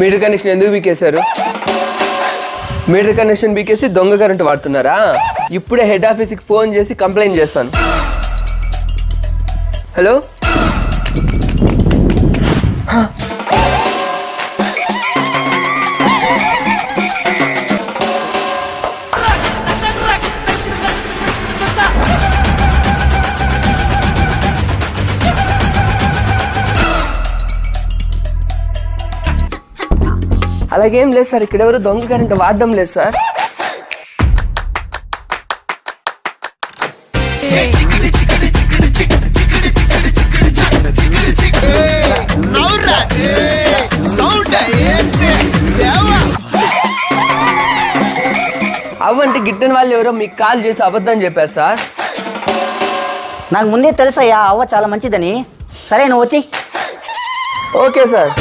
Metre connection ఎందుకు బీకేశారు? Metre connection బీకేసి దొంగ current వాడుతున్నారా? ఇప్పుడే హెడ్ ఆఫీస్కి ఫోన్ చేసి కంప్లైంట్ చేస్తాను. హలో అలాగేం లేదు సార్ ఇక్కడ ఎవరు దొంగ కరెంట్ వాడడం లేదు సార్. అవ్వంటే గిట్టని వాళ్ళు ఎవరో మీకు కాల్ చేసి అబద్ధం చెప్పారు సార్. నాకు ముందే తెలుసయ్యా అవ్వ చాలా మంచిదని. సరే నువ్వు వచ్చి. Okay sir.